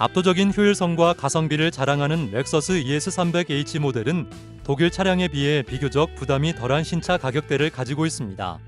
압도적인 효율성과 가성비를 자랑하는 렉서스 ES300H 모델은 독일 차량에 비해 비교적 부담이 덜한 신차 가격대를 가지고 있습니다.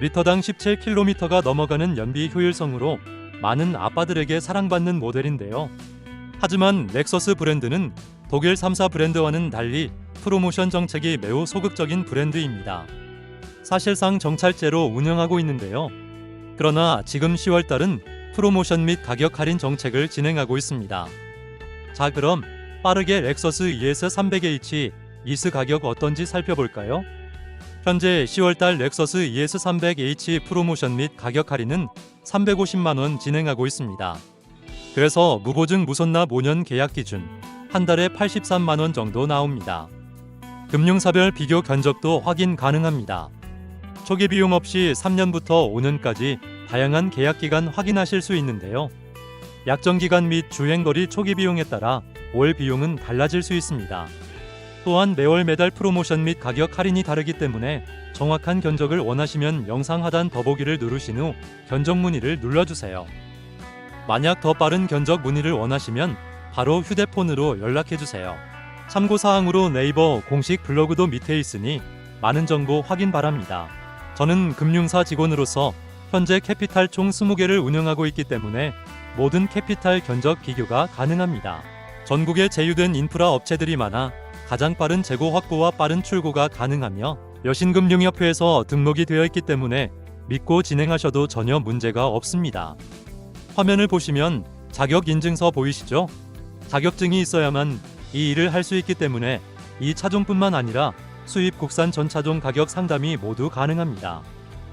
리터당 17km가 넘어가는 연비 효율성으로 많은 아빠들에게 사랑받는 모델인데요. 하지만 렉서스 브랜드는 독일 3사 브랜드와는 달리 프로모션 정책이 매우 소극적인 브랜드입니다. 사실상 정찰제로 운영하고 있는데요. 그러나 지금 10월 달은 프로모션 및 가격 할인 정책을 진행하고 있습니다. 자 그럼 빠르게 렉서스 ES300H 이스 가격 어떤지 살펴볼까요? 현재 10월달 렉서스 ES300H 프로모션 및 가격 할인은 350만 원 진행하고 있습니다. 그래서 무보증 무손납 5년 계약 기준 한 달에 83만 원 정도 나옵니다. 금융사별 비교 견적도 확인 가능합니다. 초기 비용 없이 3년부터 5년까지 다양한 계약 기간 확인하실 수 있는데요. 약정 기간 및 주행거리 초기 비용에 따라 월 비용은 달라질 수 있습니다. 또한 매월 매달 프로모션 및 가격 할인이 다르기 때문에 정확한 견적을 원하시면 영상 하단 더보기를 누르신 후 견적 문의를 눌러주세요. 만약 더 빠른 견적 문의를 원하시면 바로 휴대폰으로 연락해주세요. 참고사항으로 네이버 공식 블로그도 밑에 있으니 많은 정보 확인 바랍니다. 저는 금융사 직원으로서 현재 캐피탈 총 20개를 운영하고 있기 때문에 모든 캐피탈 견적 비교가 가능합니다. 전국에 제휴된 인프라 업체들이 많아 가장 빠른 재고 확보와 빠른 출고가 가능하며 여신금융협회에서 등록이 되어 있기 때문에 믿고 진행하셔도 전혀 문제가 없습니다. 화면을 보시면 자격 인증서 보이시죠? 자격증이 있어야만 이 일을 할 수 있기 때문에 이 차종뿐만 아니라 수입 국산 전 차종 가격 상담이 모두 가능합니다.